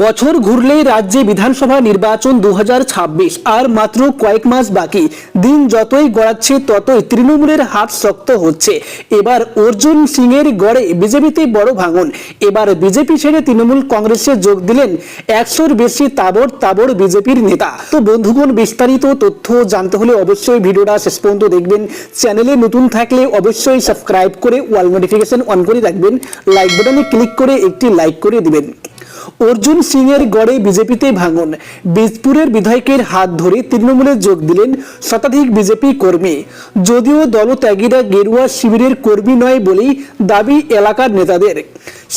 বছর ঘুরলেই রাজ্যে বিধানসভা নির্বাচন দু হাজার ছাব্বিশ। আর মাত্র কয়েক মাস বাকি। দিন যতই গড়াচ্ছে, ততই তৃণমূলের হাত শক্ত হচ্ছে। এবার অর্জুন সিং এর গড়ে বিজেপিতে বড় ভাঙন। এবার বিজেপি ছেড়ে তৃণমূল কংগ্রেসে যোগ দিলেন একশোর বেশি তাবড় তাবড় বিজেপির নেতা। তো বন্ধুগণ, বিস্তারিত তথ্য জানতে হলে অবশ্যই ভিডিওটা শেষ পর্যন্ত দেখবেন। চ্যানেলে নতুন থাকলে অবশ্যই সাবস্ক্রাইব করে ওয়াল নোটিফিকেশন অন করে রাখবেন। লাইক বাটনে ক্লিক করে একটি লাইক করে দিবেন। অর্জুন সিং এর গড়ে বিজেপিতে ভাঙন। বীজপুরের বিধায়কের হাত ধরে তৃণমূলে যোগ দিলেন শতাধিক বিজেপি কর্মী। যদিও দলত্যাগীরা গেরুয়া শিবিরের কর্মী নয় বলেই দাবি এলাকার নেতাদের।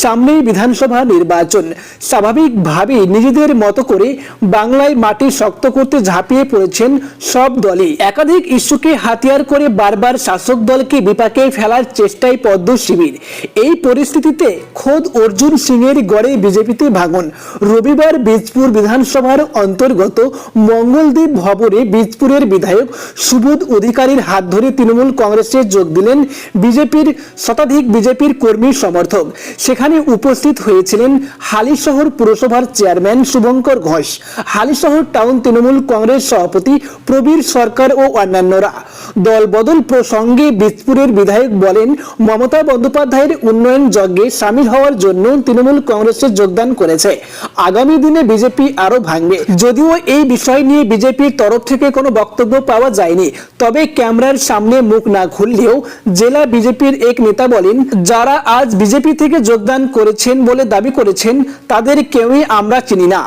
সামনেই বিধানসভা নির্বাচন। স্বাভাবিকভাবেই নিজেদের মতো করে বাংলায় মাটি শক্ত করতে ঝাঁপিয়ে পড়েছেন সব দলই। একাধিক ইস্যুকে হাতিয়ার করে বারবার শাসক দলকে বিপাকে ফেলার চেষ্টায় পদ্ম শিবির। এই পরিস্থিতিতে খোদ অর্জুন সিং এর গড়ে বিজেপিতে ভাঙন। রবিবার বীজপুর বিধানসভার অন্তর্গত মঙ্গলদ্বীপ ভবনে বীজপুরের বিধায়ক সুবোধ অধিকারীর হাত ধরে তৃণমূল কংগ্রেসে যোগ দিলেন বিজেপির শতাধিক বিজেপির কর্মী সমর্থক। সেখানে উপস্থিত হয়েছিলেন হালিশহর পুরসভার চেয়ারম্যান শুভঙ্কর ঘোষ। হালিশহর টাউন তৃণমূল কংগ্রেস সভাপতি প্রবীর সরকার ও অন্যান্যরা। দলবদল প্রসঙ্গে বীজপুরের বিধায়ক বলেন, মমতা বন্দ্যোপাধ্যায়ের উন্নয়ন যজ্ঞে সামিল হওয়ার জন্য তৃণমূল কংগ্রেসে যোগদান করেছে। আগামী দিনে বিজেপি আরও ভাঙবে। যদিও এই বিষয় নিয়ে বিজেপির তরফ থেকে কোনো বক্তব্য পাওয়া যায়নি, তবে ক্যামেরার সামনে মুখ না খুললেও জেলা বিজেপির এক নেতা বলেন, যারা আজ বিজেপি থেকে যোগদান করেছেন বলে দাবি করেছেন তাদের কেউই আমরা চিনি না।